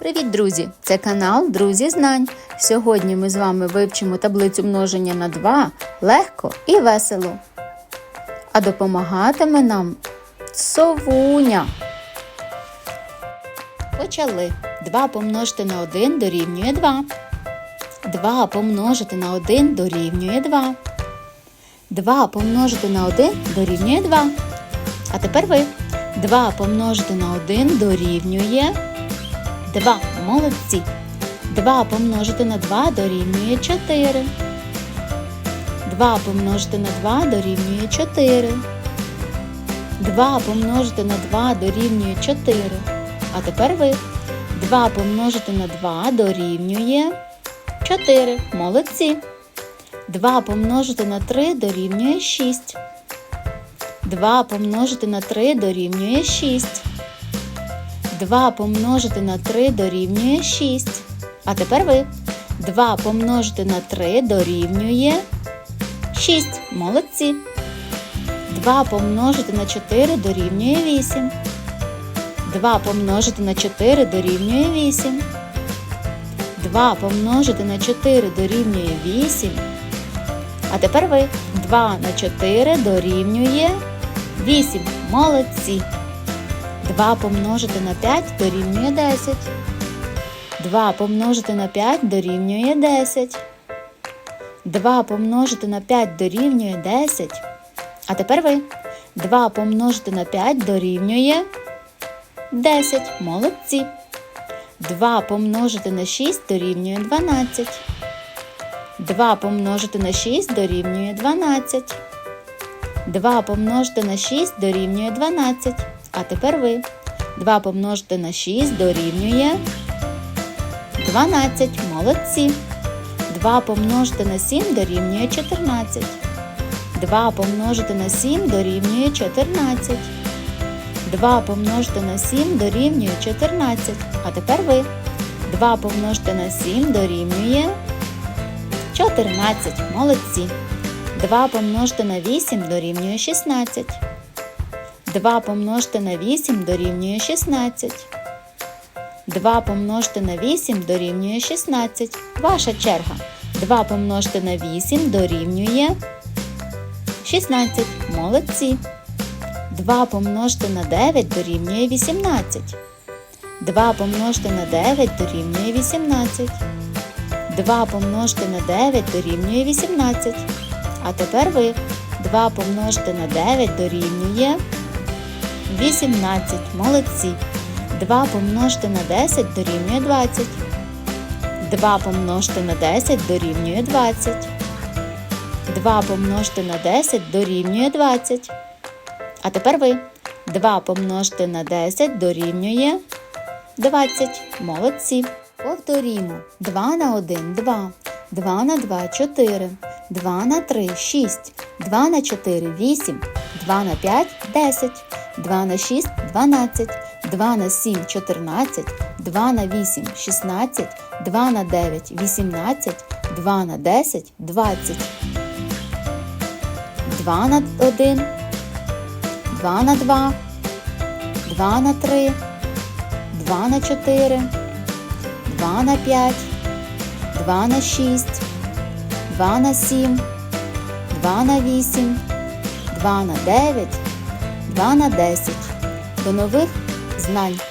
Привіт, друзі! Це канал Друзі Знань. Сьогодні ми з вами вивчимо таблицю множення на 2 легко і весело. А допомагатиме нам совуня. Почали. 2 помножити на 1 дорівнює 2. 2 помножити на 1 дорівнює 2. 2 помножити на 1 дорівнює 2. А тепер ви. 2 помножити на 1 дорівнює 2. Молодці. 2 помножити на 2 дорівнює 4. 2 помножити на 2 дорівнює 4. 2 помножити на 2 дорівнює 4. А тепер ви. 2 помножити на 2 дорівнює 4. Молодці. 2 помножити на 3 дорівнює 6. 2 помножити на 3 дорівнює 6. 2 помножити на 3 дорівнює 6. А тепер ви. 2 помножити на 3 дорівнює 6. Молодці. 2 помножити на 4 дорівнює 8. 2 помножити на 4 дорівнює 8. 2 помножити на 4 дорівнює 8. А тепер ви 2 на 4 дорівнює 8. Молодці. 2 помножити на 5 дорівнює 10. 2 помножити на 5 дорівнює 10. 2 помножити на 5 дорівнює 10. А тепер ви 2 помножити на 5 дорівнює 10. Молодці. 2 помножити на 6 дорівнює 12. 2 помножити на 6 дорівнює 12. 2 помножити на 6 дорівнює 12. А тепер ви. 2 помножити на 6 дорівнює 12. Молодці. 2 помножити на 7 дорівнює 14. 2 помножити на 7 дорівнює 14. 2 помножити на 7 дорівнює 14. А тепер ви. 2 помножити на 7 дорівнює 14. Молодці. 2 помножити на 8 дорівнює 16. 2 помножити на 8 дорівнює 16. 2 помножити на 8 дорівнює 16. Ваша черга. 2 помножити на 8 дорівнює 16. Молодці. 2 помножити на 9 дорівнює 18. 2 помножити на 9 дорівнює 18. 2 помножити на 9 дорівнює 18. А тепер ви 2 помножити на 9 дорівнює 18. Молодці. 2 помножити на 10 дорівнює 20. 2 помножити на 10 дорівнює 20. 2 помножити на 10 дорівнює 20. А тепер ви 2 помножити на 10 дорівнює 20. Молодці. Повторімо. 2 на 1 2. 2 на 2 4. 2 на 3 6. 2 на 4 8. 2 на 5 10. 2 на 6 12. 2 на 7 14. 2 на 8 16. 2 на 9 18. 2 на 10 20. 2 на 1. 2 на 2. 2 на 3. 2 на 4. 2 на 5. 2 на 6. 2 на 7. 2 на 8. 2 на 9. 2 на 10. До нових знань!